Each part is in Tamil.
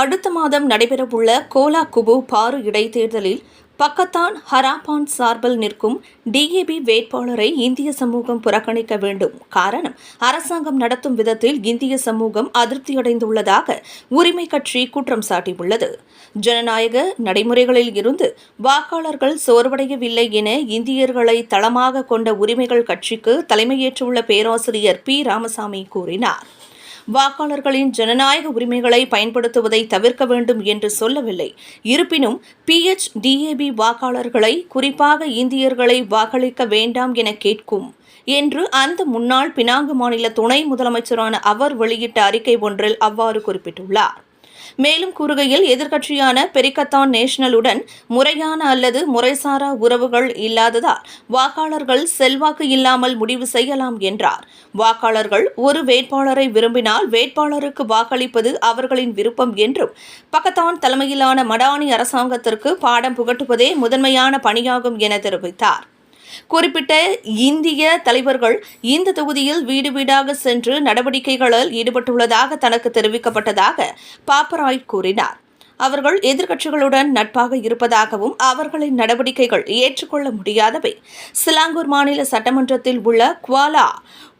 அடுத்த மாதம் நடைபெறவுள்ள கோலா குபு பாரு இடைத்தேர்தலில் பக்கத்தான் ஹராபான் சார்பில் நிற்கும் டிஏபி வேட்பாளரை இந்திய சமூகம் புறக்கணிக்க வேண்டும். காரணம் அரசாங்கம் நடத்தும் விதத்தில் இந்திய சமூகம் அதிருப்தியடைந்துள்ளதாக உரிமை கட்சி குற்றம் சாட்டியுள்ளது. ஜனநாயக நடைமுறைகளில் இருந்து வாக்காளர்கள் சோர்வடையவில்லை என இந்தியர்களை தளமாக கொண்ட உரிமைகள் கட்சிக்கு தலைமையேற்றுள்ள பேராசிரியர் பி. ராமசாமி கூறினார். வாக்காளர்களின் ஜனநாயக உரிமைகளை பயன்படுத்துவதை தவிர்க்க வேண்டும் என்று சொல்லவில்லை. இருப்பினும் பிஎச் டிஏபி வாக்காளர்களை குறிப்பாக இந்தியர்களை வாக்களிக்க வேண்டாம் என கேட்கும் என்று அந்த முன்னாள் பினாங்கு மாநில துணை முதலமைச்சரான அவர் வெளியிட்ட அறிக்கை ஒன்றில் அவ்வாறு குறிப்பிட்டுள்ளார். மேலும் கூறுகையில் எதிர்க்கட்சியான பெரிக்கத்தான் நேஷனலுடன் முறையான அல்லது முறைசாரா உறவுகள் இல்லாததால் வாக்காளர்கள் செல்வாக்கு இல்லாமல் முடிவு செய்யலாம் என்றார். வாக்காளர்கள் ஒரு வேட்பாளரை விரும்பினால் வேட்பாளருக்கு வாக்களிப்பது அவர்களின் விருப்பம் என்றும் பக்கத்தான் தலைமையிலான மடானி அரசாங்கத்திற்கு பாடம் புகட்டுவதே முதன்மையான பணியாகும் என தெரிவித்தார். குறிப்பிட்ட இந்திய தலைவர்கள் இந்த தொகுதியில் வீடு வீடாக சென்று நடவடிக்கைகளில் ஈடுபட்டுள்ளதாக தனக்கு தெரிவிக்கப்பட்டதாக பாப்பராய் கூறினார். அவர்கள் எதிர்க்கட்சிகளுடன் நட்பாக இருப்பதாகவும் அவர்களின் நடவடிக்கைகள் ஏற்றுக்கொள்ள முடியாதவை. சிலாங்கூர் மாநில சட்டமன்றத்தில் உள்ள குவாலா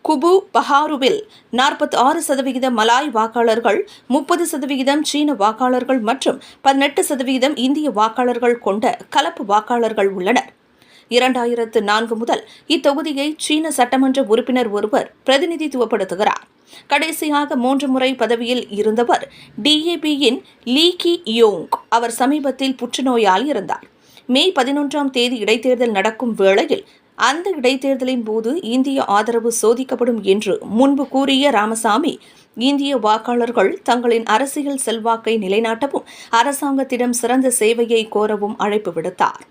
குபு பஹாருவில் நாற்பத்தி ஆறு சதவிகித மலாய் வாக்காளர்கள் முப்பது சதவிகிதம் சீன வாக்காளர்கள் மற்றும் பதினெட்டு சதவிகிதம் இந்திய வாக்காளர்கள் கொண்ட கலப்பு வாக்காளர்கள் உள்ளனர். இரண்டாயிரத்து நான்கு முதல் இத்தொகுதியை சீன சட்டமன்ற உறுப்பினர் ஒருவர் பிரதிநிதித்துவப்படுத்துகிறார். கடைசியாக மூன்று முறை பதவியில் இருந்தவர் டிஏபியின் லீ கி யோங். அவர் சமீபத்தில் புற்றுநோயால் இருந்தார் மே பதினொன்றாம் தேதி இடைத்தேர்தல் நடக்கும் வேளையில் அந்த இடைத்தேர்தலின் போது இந்திய ஆதரவு சோதிக்கப்படும் என்று முன்பு கூறிய ராமசாமி இந்திய வாக்காளர்கள் தங்களின் அரசியல் செல்வாக்கை நிலைநாட்டவும் அரசாங்கத்திடம் சிறந்த சேவையை கோரவும் அழைப்பு விடுத்தார்.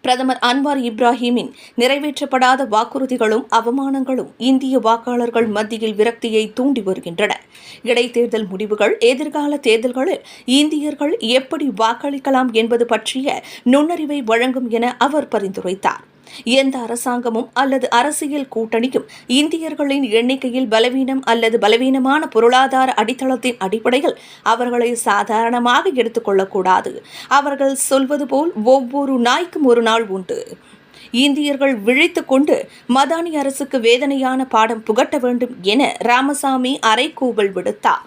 பிரதமர் அன்வார் இப்ராஹிமின் நிறைவேற்றப்படாத வாக்குறுதிகளும் அவமானங்களும் இந்திய வாக்காளர்கள் மத்தியில் விரக்தியை தூண்டி வருகின்றன. இடைத்தேர்தல் முடிவுகள் எதிர்கால தேர்தல்களில் இந்தியர்கள் எப்படி வாக்களிக்கலாம் என்பது பற்றிய நுண்ணறிவை வழங்கும் என அவர் பரிந்துரைத்தார். எந்த அரசாங்கமும் அல்லது அரசியல் கூட்டணியும் இந்தியர்களின் எண்ணிக்கையில் பலவீனம் அல்லது பலவீனமான பொருளாதார அடித்தளத்தின் அடிப்படையில் அவர்களை சாதாரணமாக எடுத்துக்கொள்ளக்கூடாது. அவர்கள் சொல்வது போல் ஒவ்வொரு நாய்க்கும் ஒரு நாள் உண்டு. இந்தியர்கள் விழித்து கொண்டு மதானி அரசுக்கு வேதனையான பாடம் புகட்ட வேண்டும் என ராமசாமி அறைகூவல் விடுத்தார்.